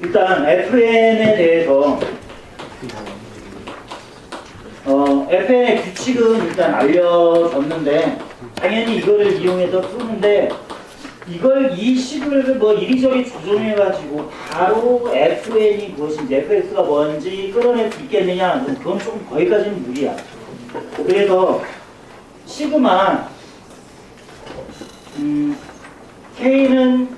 일단 FN에 대해서 어, FN의 규칙은 일단 알려졌는데 당연히 이거를 이용해서 푸는데 이걸 이 식을 뭐 이리저리 조정해가지고 바로 FN이 무엇인지 FX가 뭔지 끌어낼 수 있겠느냐? 그건 조금 거기까지는 무리야. 그래서 시그마 음, K는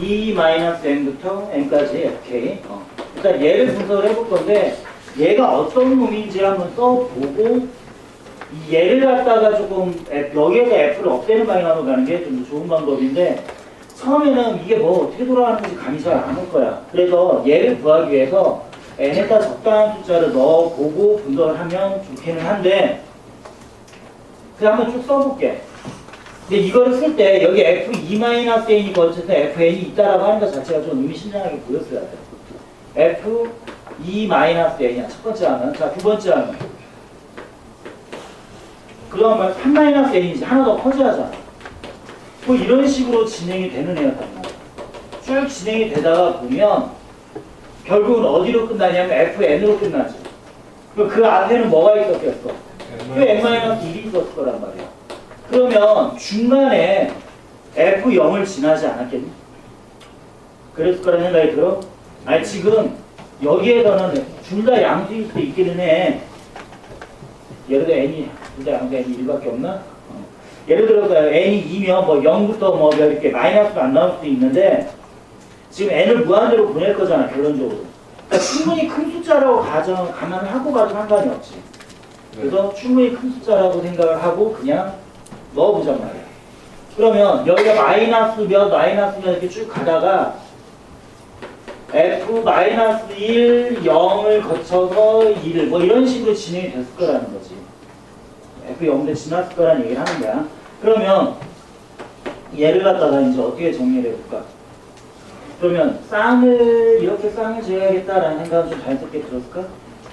E-N부터 N까지 FK 어. 일단 얘를 분석을 해볼 건데 얘가 어떤 놈인지 한번 써보고 이 얘를 갖다가 조금 F- 여기에서 F를 없애는 방향으로 가는 게 좀 좋은 방법인데 처음에는 이게 뭐 어떻게 돌아가는지 감이 잘 안 올 거야. 그래서 얘를 구하기 위해서 n에다 적당한 숫자를 넣어보고 분석을 하면 좋기는 한데 그냥 한번 쭉 써볼게. 근데 이거를 쓸때 여기 F2-N이 거쳐서 FN이 있다라고 하는 것 자체가 좀 의미심장하게 보였어야 돼. F2-N이야. 첫 번째 하면. 자, 두 번째 하면. 그러면 3-N이지. 하나 더 커져야잖아. 뭐 이런 식으로 진행이 되는 애였단 말이야. 쭉 진행이 되다가 보면 결국은 어디로 끝나냐면 FN으로. 그럼 그 앞에는 뭐가 있었겠어? 그 N-1이 있었을 거란 말이야. 그러면 중간에 F0을 지나지 않았겠니? 그랬을 거라는 생각이 들어? 아니 지금 여기에서는 둘 다 양수일 수도 있기는 해. 예를 들어 n이 둘 다 양수 n이 1밖에 없나? 어. 예를 들어서 n이 2면 뭐 0부터 뭐 이렇게 마이너스가 안 나올 수도 있는데 지금 n을 무한대로 보낼 거잖아 결론적으로. 그러니까 충분히 큰 숫자라고 가정 감안하고 가도 상관이 없지. 그래서 충분히 큰 숫자라고 생각을 하고 그냥 넣어보잔 말이야. 그러면 여기가 마이너스 몇, 마이너스 몇 이렇게 쭉 가다가 F 마이너스 1, 0을 거쳐서 1, 뭐 이런 식으로 진행이 됐을 거라는 거지. F 0대 지났을 거라는 얘기를 하는 거야. 그러면 얘를 갖다가 이제 어떻게 정리를 해볼까? 그러면 쌍을 이렇게 쌍을 지어야겠다라는 생각은 좀 자연스럽게 들었을까?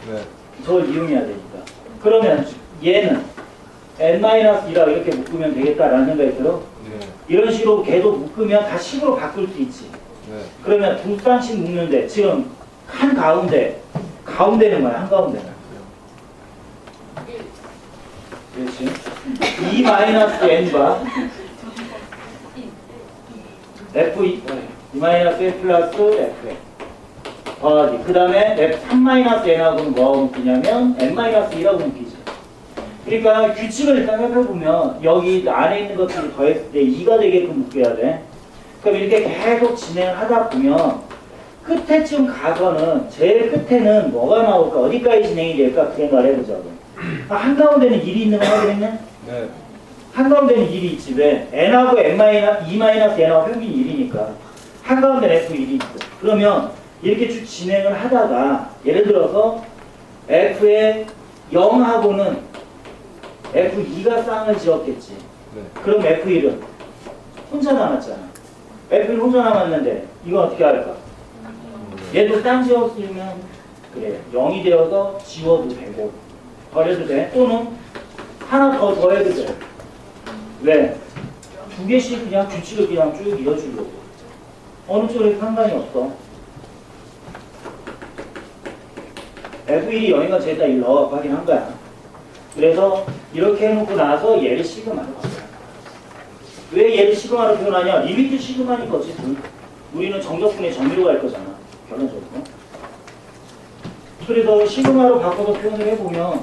네. 저걸 이용해야 되니까. 그러면 얘는 n-1이라 이렇게 묶으면 되겠다라는 생각이 들어? 네. 이런 식으로 걔도 묶으면 다 식으로 바꿀 수 있지. 네. 그러면 두 쌍씩 묶는데 지금 한 가운데 가운데는 뭐야? 한 가운데는. 그렇지. 2 마이너스 n과 f 2 마이너스 1 플러스 f 더하기 그 다음에 f 3 마이너스 n하고는 뭐하고 묶이냐면 n 마이너스 2라고 묶이지. 그러니까 규칙을 일단 살펴보면 여기 안에 있는 것들을 더했을 때 2가 되게끔 묶여야 돼. 그럼 이렇게 계속 진행을 하다 보면 끝에쯤 가서는 제일 끝에는 뭐가 나올까 어디까지 진행이 될까 그 생각을 해보자고. 아, 한가운데는 1이 있는 거 확인했냐? 네. 한가운데는 1이 있지 왜? n하고 n 마이너 2 마이너스 n하고 평균 1이니까 한가운데는 f 1이 있어. 그러면 이렇게 쭉 진행을 하다가 예를 들어서 f의 0하고는 f2가 쌍을 지었겠지. 네. 그럼 F1은 혼자 남았잖아. F1 혼자 남았는데 이건 어떻게 할까? 얘도 딴 지웠으면 그래 0이 되어서 지워도 되고 버려도 돼. 또는 하나 더 더해도 돼. 왜? 두 개씩 그냥 규칙을 그냥 쭉 이어주려고. 어느 쪽에 상관이 없어. F1이 0인가 제다 이거 넣어 확인한 거야. 그래서 이렇게 해놓고 나서 얘를 시그마로 바꿔요. 왜 얘를 시그마로 표현하냐? 리미트 시그마니까 어쨌든 우리는 정적분의 정의로 갈 거잖아. 결론적으로. 그래서 시그마로 바꿔서 표현을 해보면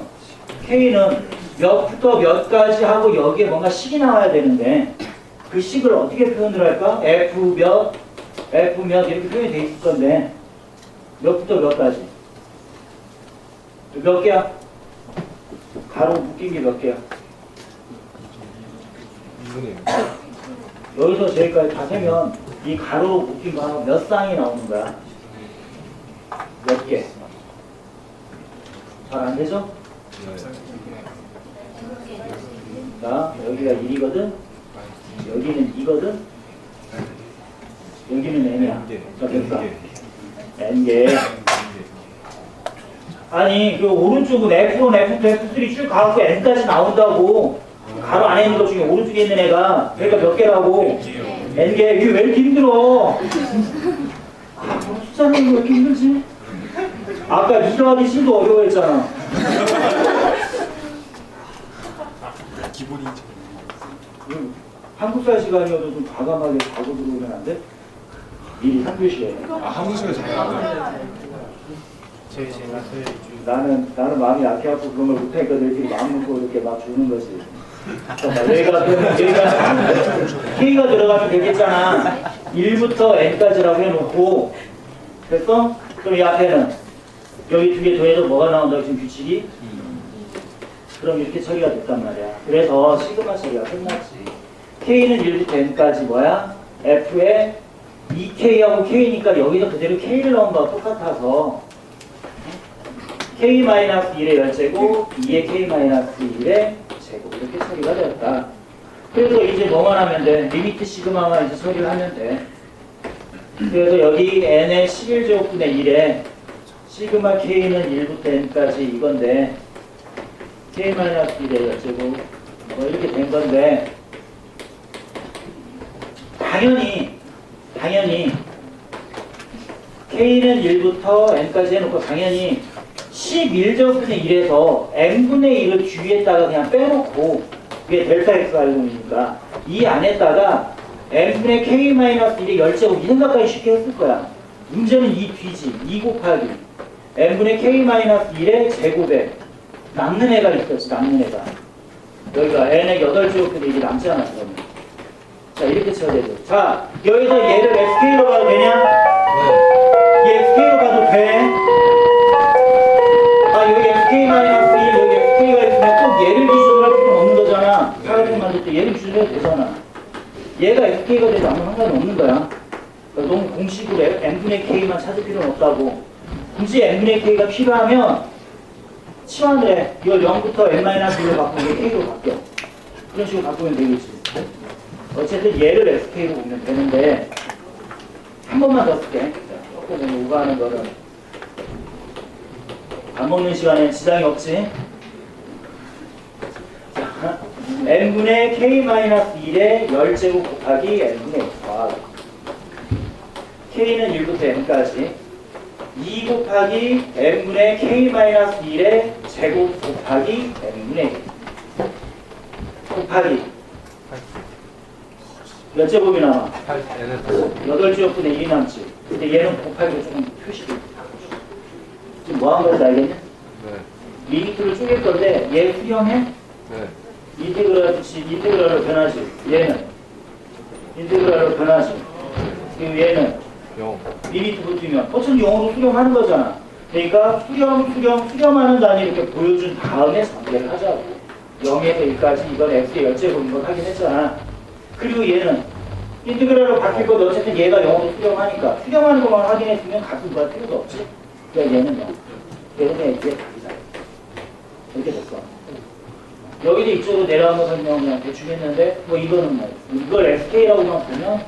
K는 몇부터 몇까지 하고 여기에 뭔가 식이 나와야 되는데 그 식을 어떻게 표현을 할까? F 몇, F 몇 이렇게 표현이 돼 있을 건데 몇부터 몇까지? 몇 개야? 가로 묶인 게 몇 개야? 여기서 저기까지 다 세면 이 가로 묶인 거 하나 몇 쌍이 나오는 거야? 몇 개? 잘 안 되죠? 네. 자, 여기가 1이거든? 여기는 2거든? 여기는 n이야. 자, 됐어. n개. 아니, 그 오른쪽은 F1, F2, F3 쭉 가고 n까지 나온다고. 가로 안에 있는 것 중에 오른쪽에 있는 애가 그러니까 몇 개라고? n개. 이게 왜 이렇게 힘들어? 숫자는 왜 이렇게 힘들지? 아까 이 더하기 10도 어려워했잖아. 기본인지. 음, 한국사 시간이어도 좀 과감하게 자고 들어오면 안 돼? 미리 한글시에. 아 한국 시간 잘나 나는 나는 마음이 약해 갖고 그런 걸 못하니까 너희들이 마음 먹고 이렇게 막 주는 거지. 얘가 얘가 K가 들어가면 되겠잖아. 1부터 N까지라고 해놓고 됐어? 그럼 이 앞에는 여기 두 개 더해서 뭐가 나온다고 지금 규칙이? 그럼 이렇게 처리가 됐단 말이야. 그래서 시그마 처리가 끝났지. K는 1부터 N까지 뭐야? F에 2K하고 K니까 여기서 그대로 K를 넣은 거와 똑같아서 K-1의 열제곱 2의 K-1의 제곱 이렇게 처리가 되었다. 그래서 이제 뭐만 하면 돼? 리미트 시그마만 이제 처리를 하면 돼. 그래서 여기 n의 11제곱분의 1에 시그마 k는 1부터 n까지 이건데 k-1의 열제곱 뭐 이렇게 된 건데 당연히 당연히 k는 1부터 n까지 해놓고 당연히 11제곱분의 1에서 n분의 1을 뒤에다가 그냥 빼놓고 이게 델타 x가 알고 있으니까 이 안에다가 n분의 k-1의 열제곱 이 생각까지 쉽게 했을 거야. 문제는 이 뒤지. 2 곱하기 n분의 k-1의 제곱에 남는 애가 있었지. 남는 애가. 여기가 n의 8제곱분의 1이 남지 않았어. 자 이렇게 쳐야 되죠. 자 여기서 얘를 sk로 봐도 되냐? 얘가 SK가 돼도 아무 상관이 없는 거야. 그러니까 너무 공식으로 n분의 K만 찾을 필요는 없다고. 굳이 n분의 K가 필요하면 치환을 해. 이걸 0부터 n-1로 바꾸면 이게 K로 바뀌어. 그런 식으로 바꾸면 되겠지. 어쨌든 얘를 SK로 보면 되는데 한 번만 더 쓸게. 조금 오가는 거는 밥 먹는 시간에 지장이 없지? 자, n분의 k-1의 10제곱 곱하기 n분의 x k는 1부터 n까지 2 곱하기 n분의 k-1의 제곱 곱하기 n분의 1 곱하기 몇 제곱이 남아? 8 N은 8제곱분의 1이 남지 근데 얘는 곱하기로 조금 표시를 지금 뭐 한 건지 알겠냐? 네. 리미트를 쪼갤 건데 얘 수렴해? 네. 인테그랄 같이 인테그랄로 변하지. 얘는. 인테그랄로 변하지. 그리고 얘는. 0. 리미트 붙으면. 어차피 영어로 수렴하는 거잖아. 그러니까 수렴 수렴 수렴하는 단위 이렇게 보여준 다음에 전개를 하자고. 0에서 1까지 이건 x의 열제곱인 걸 확인했잖아. 그리고 얘는 인테그랄로 바뀔 건데 어쨌든 얘가 영어로 수렴하니까 수렴하는 것만 확인했으면 같은 거할 필요도 없지. 그러니까 얘는 0 얘는 x의 답이다 이렇게 됐어 여기도 이쪽으로 내려가는 설명 그냥 대충 했는데 뭐 이거는 뭐 이걸 SK라고만 보면